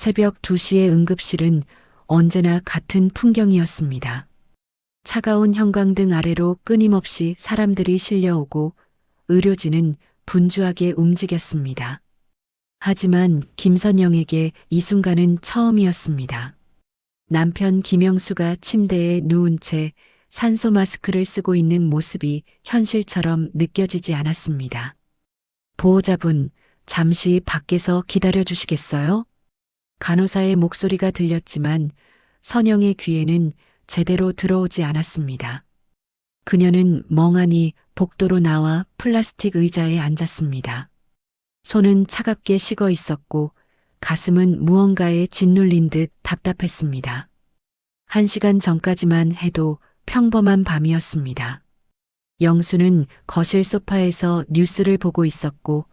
새벽 2시의 응급실은 언제나 같은 풍경이었습니다. 차가운 형광등 아래로 끊임없이 사람들이 실려오고 의료진은 분주하게 움직였습니다. 하지만 김선영에게 이 순간은 처음이었습니다. 남편 김영수가 침대에 누운 채 산소 마스크를 쓰고 있는 모습이 현실처럼 느껴지지 않았습니다. 보호자분, 잠시 밖에서 기다려 주시겠어요? 간호사의 목소리가 들렸지만 선영의 귀에는 제대로 들어오지 않았습니다. 그녀는 멍하니 복도로 나와 플라스틱 의자에 앉았습니다. 손은 차갑게 식어 있었고 가슴은 무언가에 짓눌린 듯 답답했습니다. 한 시간 전까지만 해도 평범한 밤이었습니다. 영수는 거실 소파에서 뉴스를 보고 있었고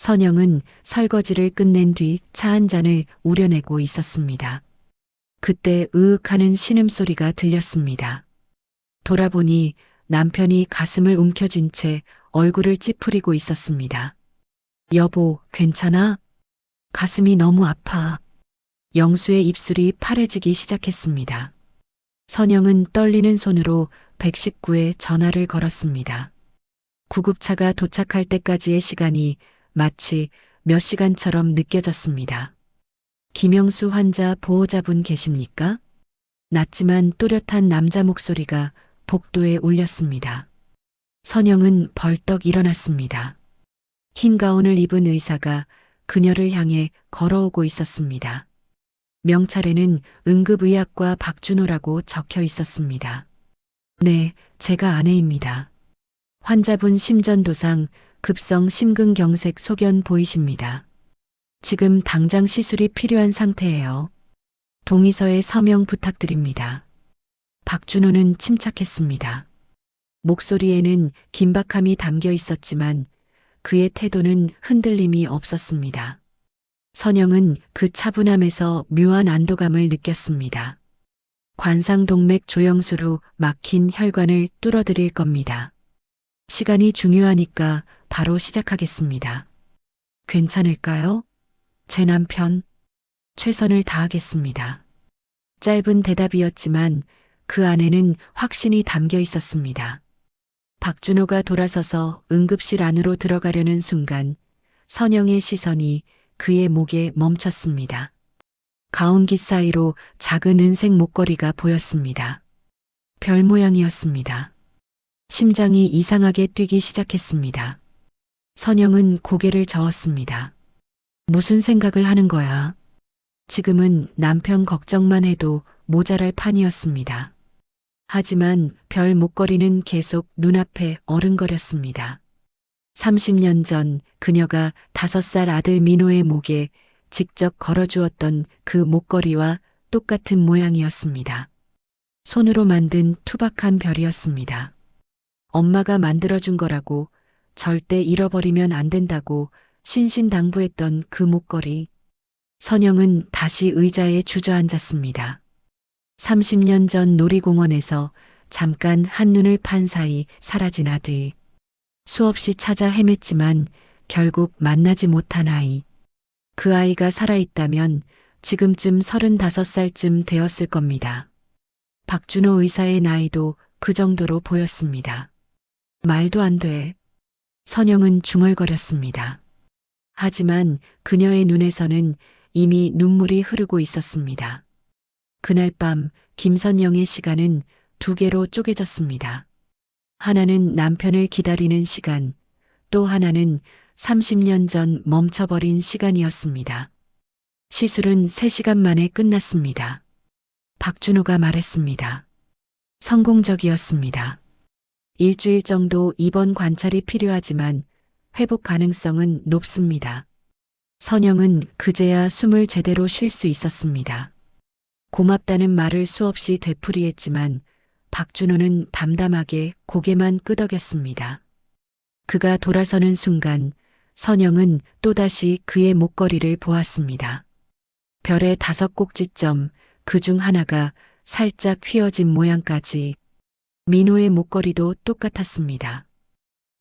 선영은 설거지를 끝낸 뒤 차 한 잔을 우려내고 있었습니다. 그때 으윽하는 신음소리가 들렸습니다. 돌아보니 남편이 가슴을 움켜쥔 채 얼굴을 찌푸리고 있었습니다. 여보, 괜찮아? 가슴이 너무 아파. 영수의 입술이 파래지기 시작했습니다. 선영은 떨리는 손으로 119에 전화를 걸었습니다. 구급차가 도착할 때까지의 시간이 마치 몇 시간처럼 느껴졌습니다. 김영수 환자 보호자분 계십니까? 낮지만 또렷한 남자 목소리가 복도에 울렸습니다. 선영은 벌떡 일어났습니다. 흰 가운을 입은 의사가 그녀를 향해 걸어오고 있었습니다. 명찰에는 응급의학과 박준호라고 적혀 있었습니다. 네, 제가 아내입니다. 환자분 심전도상 급성 심근경색 소견 보이십니다. 지금 당장 시술이 필요한 상태예요. 동의서에 서명 부탁드립니다. 박준호는 침착했습니다. 목소리에는 긴박함이 담겨 있었지만 그의 태도는 흔들림이 없었습니다. 선영은 그 차분함에서 묘한 안도감을 느꼈습니다. 관상동맥 조영수로 막힌 혈관을 뚫어드릴 겁니다. 시간이 중요하니까 바로 시작하겠습니다. 괜찮을까요? 제 남편, 최선을 다하겠습니다. 짧은 대답이었지만 그 안에는 확신이 담겨 있었습니다. 박준호가 돌아서서 응급실 안으로 들어가려는 순간 선영의 시선이 그의 목에 멈췄습니다. 가운기 사이로 작은 은색 목걸이가 보였습니다. 별 모양이었습니다. 심장이 이상하게 뛰기 시작했습니다. 선영은 고개를 저었습니다. 무슨 생각을 하는 거야? 지금은 남편 걱정만 해도 모자랄 판이었습니다. 하지만 별 목걸이는 계속 눈앞에 어른거렸습니다. 30년 전 그녀가 다섯 살 아들 민호의 목에 직접 걸어주었던 그 목걸이와 똑같은 모양이었습니다. 손으로 만든 투박한 별이었습니다. 엄마가 만들어준 거라고 절대 잃어버리면 안 된다고 신신당부했던 그 목걸이. 선영은 다시 의자에 주저앉았습니다. 30년 전 놀이공원에서 잠깐 한눈을 판 사이 사라진 아들. 수없이 찾아 헤맸지만 결국 만나지 못한 아이. 그 아이가 살아있다면 지금쯤 35살쯤 되었을 겁니다. 박준호 의사의 나이도 그 정도로 보였습니다. 말도 안 돼. 선영은 중얼거렸습니다. 하지만 그녀의 눈에서는 이미 눈물이 흐르고 있었습니다. 그날 밤 김선영의 시간은 두 개로 쪼개졌습니다. 하나는 남편을 기다리는 시간, 또 하나는 30년 전 멈춰버린 시간이었습니다. 시술은 3시간 만에 끝났습니다. 박준호가 말했습니다. 성공적이었습니다. 일주일 정도 입원 관찰이 필요하지만 회복 가능성은 높습니다. 선영은 그제야 숨을 제대로 쉴 수 있었습니다. 고맙다는 말을 수없이 되풀이했지만 박준호는 담담하게 고개만 끄덕였습니다. 그가 돌아서는 순간 선영은 또다시 그의 목걸이를 보았습니다. 별의 다섯 꼭지점 그 중 하나가 살짝 휘어진 모양까지 민호의 목걸이도 똑같았습니다.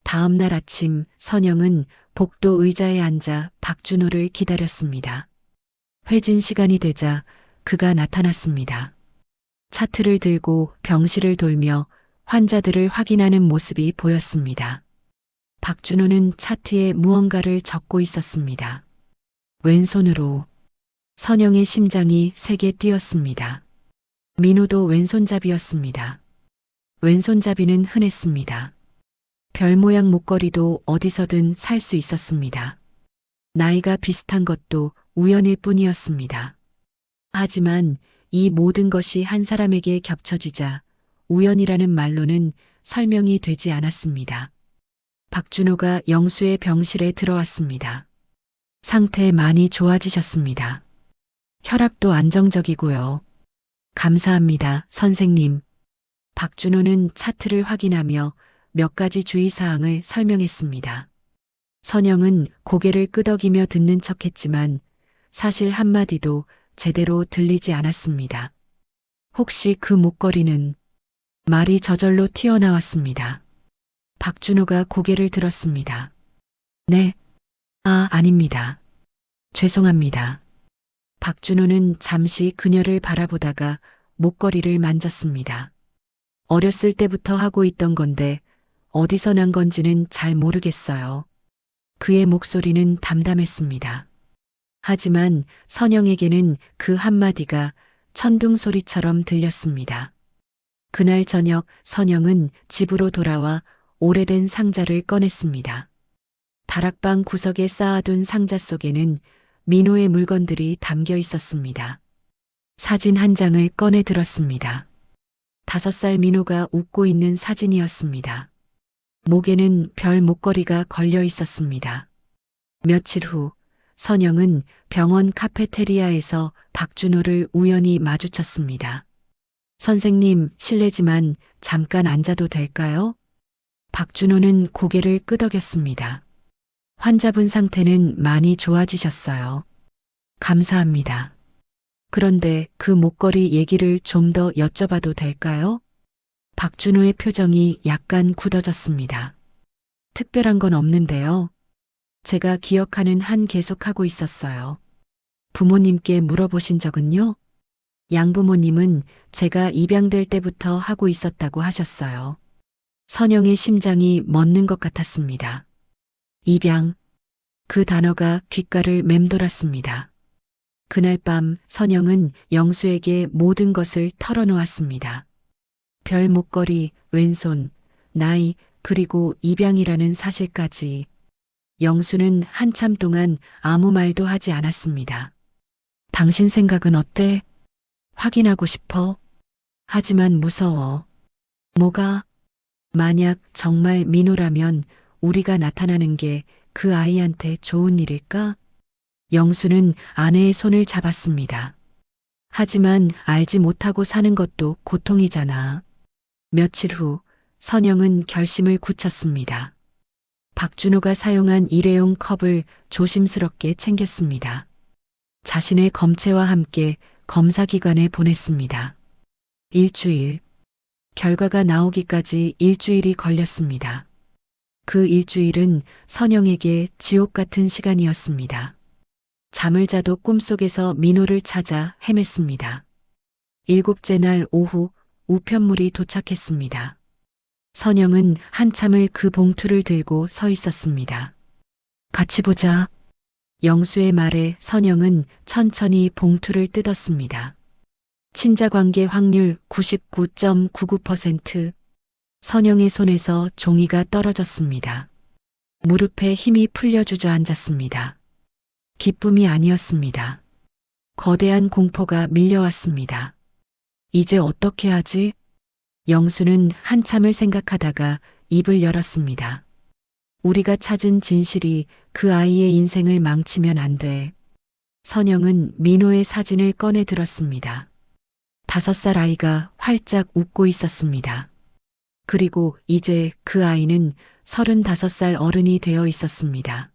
다음 날 아침 선영은 복도 의자에 앉아 박준호를 기다렸습니다. 회진 시간이 되자 그가 나타났습니다. 차트를 들고 병실을 돌며 환자들을 확인하는 모습이 보였습니다. 박준호는 차트에 무언가를 적고 있었습니다. 왼손으로 선영의 심장이 세게 뛰었습니다. 민호도 왼손잡이였습니다. 왼손잡이는 흔했습니다. 별 모양 목걸이도 어디서든 살 수 있었습니다. 나이가 비슷한 것도 우연일 뿐이었습니다. 하지만 이 모든 것이 한 사람에게 겹쳐지자 우연이라는 말로는 설명이 되지 않았습니다. 박준호가 영수의 병실에 들어왔습니다. 상태 많이 좋아지셨습니다. 혈압도 안정적이고요. 감사합니다, 선생님. 박준호는 차트를 확인하며 몇 가지 주의사항을 설명했습니다. 선영은 고개를 끄덕이며 듣는 척 했지만 사실 한마디도 제대로 들리지 않았습니다. 혹시 그 목걸이는 말이 저절로 튀어나왔습니다. 박준호가 고개를 들었습니다. 네. 아, 아닙니다. 죄송합니다. 박준호는 잠시 그녀를 바라보다가 목걸이를 만졌습니다. 어렸을 때부터 하고 있던 건데 어디서 난 건지는 잘 모르겠어요. 그의 목소리는 담담했습니다. 하지만 선영에게는 그 한마디가 천둥 소리처럼 들렸습니다. 그날 저녁 선영은 집으로 돌아와 오래된 상자를 꺼냈습니다. 다락방 구석에 쌓아둔 상자 속에는 민호의 물건들이 담겨 있었습니다. 사진 한 장을 꺼내 들었습니다. 다섯 살 민호가 웃고 있는 사진이었습니다. 목에는 별 목걸이가 걸려 있었습니다. 며칠 후 선영은 병원 카페테리아에서 박준호를 우연히 마주쳤습니다. 선생님, 실례지만 잠깐 앉아도 될까요? 박준호는 고개를 끄덕였습니다. 환자분 상태는 많이 좋아지셨어요. 감사합니다. 그런데 그 목걸이 얘기를 좀 더 여쭤봐도 될까요? 박준호의 표정이 약간 굳어졌습니다. 특별한 건 없는데요. 제가 기억하는 한 계속하고 있었어요. 부모님께 물어보신 적은요? 양부모님은 제가 입양될 때부터 하고 있었다고 하셨어요. 선영의 심장이 멎는 것 같았습니다. 입양. 그 단어가 귓가를 맴돌았습니다. 그날 밤 선영은 영수에게 모든 것을 털어놓았습니다. 별 목걸이, 왼손, 나이, 그리고 입양이라는 사실까지. 영수는 한참 동안 아무 말도 하지 않았습니다. 당신 생각은 어때? 확인하고 싶어. 하지만 무서워. 뭐가? 만약 정말 민호라면 우리가 나타나는 게 그 아이한테 좋은 일일까? 영수는 아내의 손을 잡았습니다. 하지만 알지 못하고 사는 것도 고통이잖아. 며칠 후 선영은 결심을 굳혔습니다. 박준호가 사용한 일회용 컵을 조심스럽게 챙겼습니다. 자신의 검체와 함께 검사기관에 보냈습니다. 일주일. 결과가 나오기까지 일주일이 걸렸습니다. 그 일주일은 선영에게 지옥 같은 시간이었습니다. 잠을 자도 꿈속에서 민호를 찾아 헤맸습니다. 일곱째 날 오후 우편물이 도착했습니다. 선영은 한참을 그 봉투를 들고 서 있었습니다. 같이 보자. 영수의 말에 선영은 천천히 봉투를 뜯었습니다. 친자 관계 확률 99.99%. 선영의 손에서 종이가 떨어졌습니다. 무릎에 힘이 풀려 주저앉았습니다. 기쁨이 아니었습니다. 거대한 공포가 밀려왔습니다. 이제 어떻게 하지? 영수는 한참을 생각하다가 입을 열었습니다. 우리가 찾은 진실이 그 아이의 인생을 망치면 안 돼. 선영은 민호의 사진을 꺼내 들었습니다. 다섯 살 아이가 활짝 웃고 있었습니다. 그리고 이제 그 아이는 서른다섯 살 어른이 되어 있었습니다.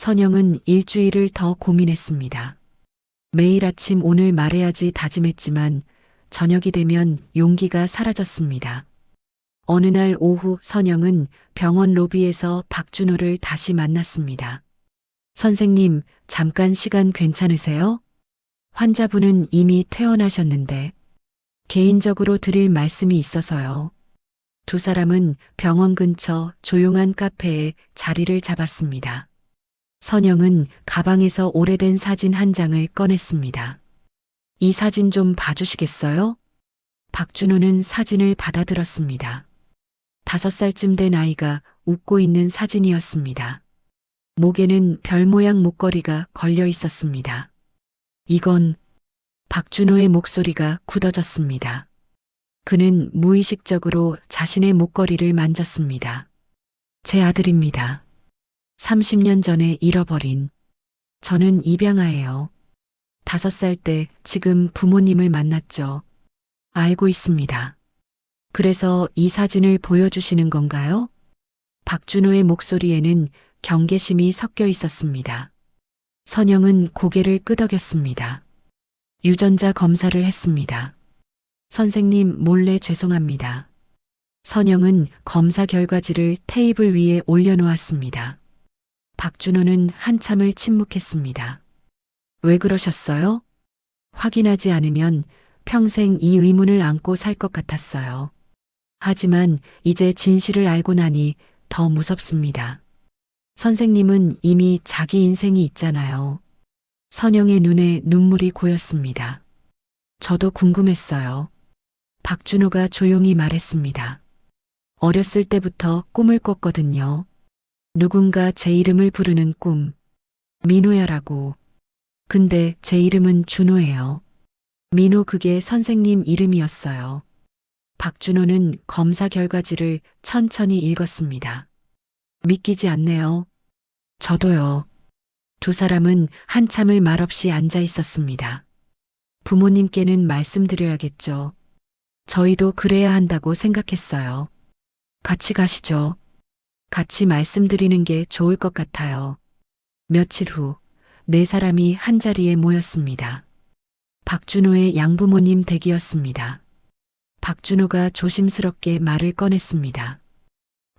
선영은 일주일을 더 고민했습니다. 매일 아침 오늘 말해야지 다짐했지만 저녁이 되면 용기가 사라졌습니다. 어느 날 오후 선영은 병원 로비에서 박준호를 다시 만났습니다. 선생님, 잠깐 시간 괜찮으세요? 환자분은 이미 퇴원하셨는데 개인적으로 드릴 말씀이 있어서요. 두 사람은 병원 근처 조용한 카페에 자리를 잡았습니다. 선영은 가방에서 오래된 사진 한 장을 꺼냈습니다. 이 사진 좀 봐주시겠어요? 박준호는 사진을 받아들었습니다. 다섯 살쯤 된 아이가 웃고 있는 사진이었습니다. 목에는 별 모양 목걸이가 걸려 있었습니다. 이건 박준호의 목소리가 굳어졌습니다. 그는 무의식적으로 자신의 목걸이를 만졌습니다. 제 아들입니다. 30년 전에 잃어버린. 저는 입양아예요. 다섯 살때 지금 부모님을 만났죠. 알고 있습니다. 그래서 이 사진을 보여주시는 건가요? 박준호의 목소리에는 경계심이 섞여 있었습니다. 선영은 고개를 끄덕였습니다. 유전자 검사를 했습니다. 선생님 몰래 죄송합니다. 선영은 검사 결과지를 테이블 위에 올려놓았습니다. 박준호는 한참을 침묵했습니다. 왜 그러셨어요? 확인하지 않으면 평생 이 의문을 안고 살 것 같았어요. 하지만 이제 진실을 알고 나니 더 무섭습니다. 선생님은 이미 자기 인생이 있잖아요. 선영의 눈에 눈물이 고였습니다. 저도 궁금했어요. 박준호가 조용히 말했습니다. 어렸을 때부터 꿈을 꿨거든요. 누군가 제 이름을 부르는 꿈. 민호야라고. 근데 제 이름은 준호예요. 민호 그게 선생님 이름이었어요. 박준호는 검사 결과지를 천천히 읽었습니다. 믿기지 않네요. 저도요. 두 사람은 한참을 말없이 앉아 있었습니다. 부모님께는 말씀드려야겠죠. 저희도 그래야 한다고 생각했어요. 같이 가시죠. 같이 말씀드리는 게 좋을 것 같아요. 며칠 후, 네 사람이 한 자리에 모였습니다. 박준호의 양부모님 댁이었습니다. 박준호가 조심스럽게 말을 꺼냈습니다.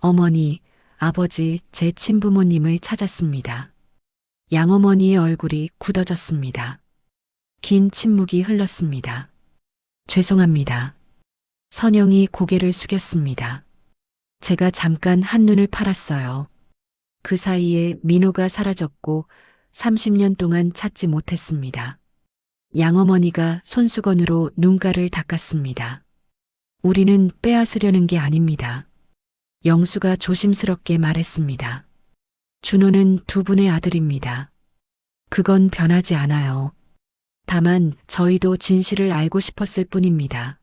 어머니, 아버지, 제 친부모님을 찾았습니다. 양어머니의 얼굴이 굳어졌습니다. 긴 침묵이 흘렀습니다. 죄송합니다. 선영이 고개를 숙였습니다. 제가 잠깐 한눈을 팔았어요. 그 사이에 민호가 사라졌고 30년 동안 찾지 못했습니다. 양어머니가 손수건으로 눈가를 닦았습니다. 우리는 빼앗으려는 게 아닙니다. 영수가 조심스럽게 말했습니다. 준호는 두 분의 아들입니다. 그건 변하지 않아요. 다만 저희도 진실을 알고 싶었을 뿐입니다.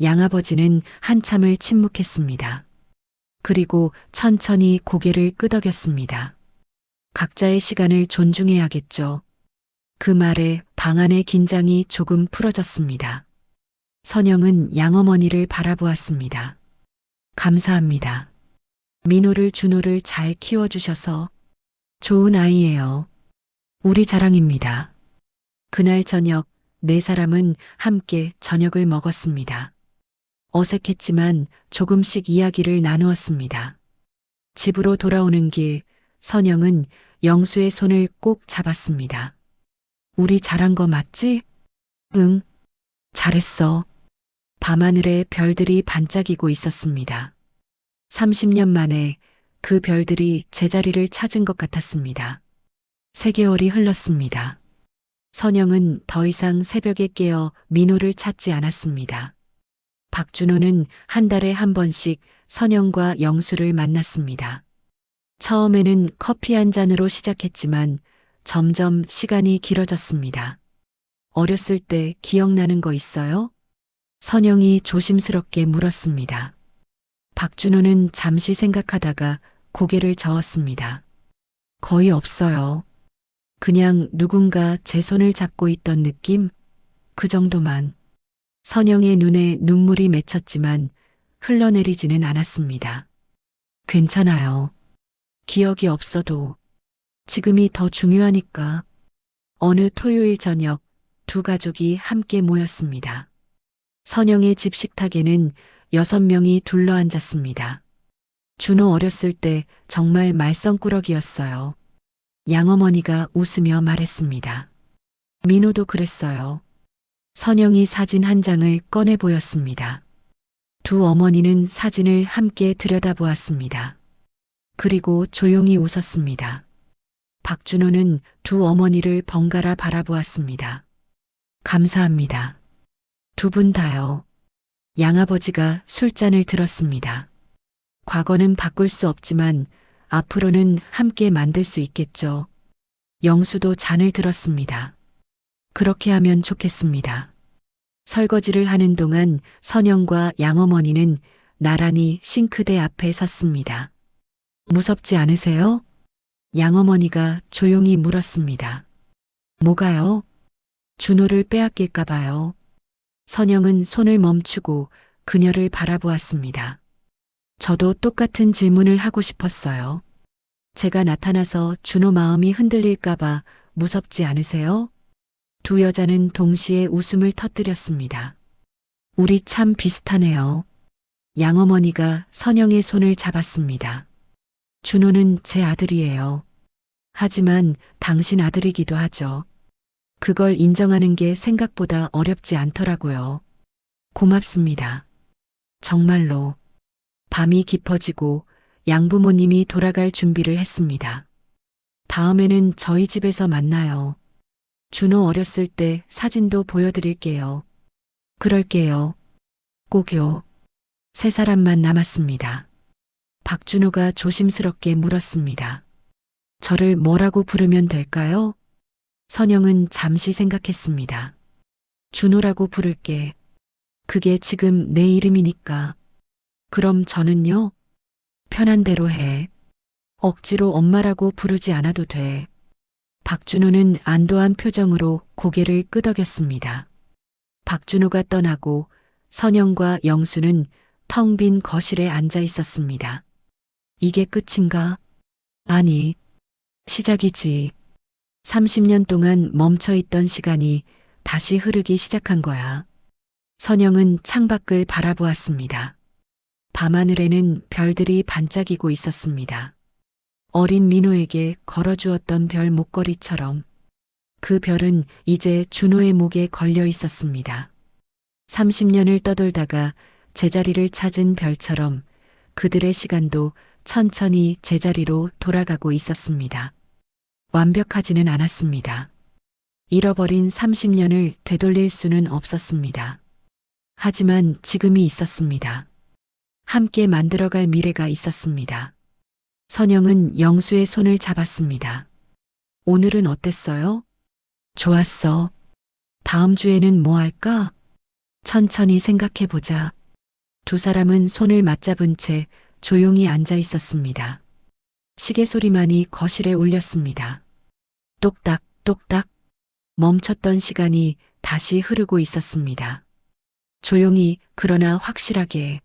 양아버지는 한참을 침묵했습니다. 그리고 천천히 고개를 끄덕였습니다. 각자의 시간을 존중해야겠죠. 그 말에 방 안의 긴장이 조금 풀어졌습니다. 선영은 양어머니를 바라보았습니다. 감사합니다. 민호를 준호를 잘 키워주셔서 좋은 아이예요. 우리 자랑입니다. 그날 저녁 네 사람은 함께 저녁을 먹었습니다. 어색했지만 조금씩 이야기를 나누었습니다. 집으로 돌아오는 길, 선영은 영수의 손을 꼭 잡았습니다. 우리 잘한 거 맞지? 응. 잘했어. 밤하늘에 별들이 반짝이고 있었습니다. 30년 만에 그 별들이 제자리를 찾은 것 같았습니다. 세 개월이 흘렀습니다. 선영은 더 이상 새벽에 깨어 민호를 찾지 않았습니다. 박준호는 한 달에 한 번씩 선영과 영수를 만났습니다. 처음에는 커피 한 잔으로 시작했지만 점점 시간이 길어졌습니다. 어렸을 때 기억나는 거 있어요? 선영이 조심스럽게 물었습니다. 박준호는 잠시 생각하다가 고개를 저었습니다. 거의 없어요. 그냥 누군가 제 손을 잡고 있던 느낌? 그 정도만. 선영의 눈에 눈물이 맺혔지만 흘러내리지는 않았습니다. 괜찮아요. 기억이 없어도 지금이 더 중요하니까. 어느 토요일 저녁 두 가족이 함께 모였습니다. 선영의 집 식탁에는 여섯 명이 둘러앉았습니다. 준호 어렸을 때 정말 말썽꾸러기였어요. 양어머니가 웃으며 말했습니다. 민호도 그랬어요. 선영이 사진 한 장을 꺼내 보였습니다. 두 어머니는 사진을 함께 들여다보았습니다. 그리고 조용히 웃었습니다. 박준호는 두 어머니를 번갈아 바라보았습니다. 감사합니다. 두 분 다요. 양아버지가 술잔을 들었습니다. 과거는 바꿀 수 없지만 앞으로는 함께 만들 수 있겠죠. 영수도 잔을 들었습니다. 그렇게 하면 좋겠습니다. 설거지를 하는 동안 선영과 양어머니는 나란히 싱크대 앞에 섰습니다. 무섭지 않으세요? 양어머니가 조용히 물었습니다. 뭐가요? 준호를 빼앗길까 봐요. 선영은 손을 멈추고 그녀를 바라보았습니다. 저도 똑같은 질문을 하고 싶었어요. 제가 나타나서 준호 마음이 흔들릴까 봐 무섭지 않으세요? 두 여자는 동시에 웃음을 터뜨렸습니다. 우리 참 비슷하네요. 양어머니가 선영의 손을 잡았습니다. 준호는 제 아들이에요. 하지만 당신 아들이기도 하죠. 그걸 인정하는 게 생각보다 어렵지 않더라고요. 고맙습니다. 정말로. 밤이 깊어지고 양부모님이 돌아갈 준비를 했습니다. 다음에는 저희 집에서 만나요. 준호 어렸을 때 사진도 보여드릴게요. 그럴게요. 꼭요. 세 사람만 남았습니다. 박준호가 조심스럽게 물었습니다. 저를 뭐라고 부르면 될까요? 선영은 잠시 생각했습니다. 준호라고 부를게. 그게 지금 내 이름이니까. 그럼 저는요? 편한 대로 해. 억지로 엄마라고 부르지 않아도 돼. 박준호는 안도한 표정으로 고개를 끄덕였습니다. 박준호가 떠나고 선영과 영수는 텅 빈 거실에 앉아 있었습니다. 이게 끝인가? 아니, 시작이지. 30년 동안 멈춰 있던 시간이 다시 흐르기 시작한 거야. 선영은 창밖을 바라보았습니다. 밤하늘에는 별들이 반짝이고 있었습니다. 어린 민호에게 걸어주었던 별 목걸이처럼 그 별은 이제 준호의 목에 걸려 있었습니다. 30년을 떠돌다가 제자리를 찾은 별처럼 그들의 시간도 천천히 제자리로 돌아가고 있었습니다. 완벽하지는 않았습니다. 잃어버린 30년을 되돌릴 수는 없었습니다. 하지만 지금이 있었습니다. 함께 만들어갈 미래가 있었습니다. 선영은 영수의 손을 잡았습니다. 오늘은 어땠어요? 좋았어. 다음 주에는 뭐 할까? 천천히 생각해 보자. 두 사람은 손을 맞잡은 채 조용히 앉아 있었습니다. 시계 소리만이 거실에 울렸습니다. 똑딱, 똑딱. 멈췄던 시간이 다시 흐르고 있었습니다. 조용히, 그러나 확실하게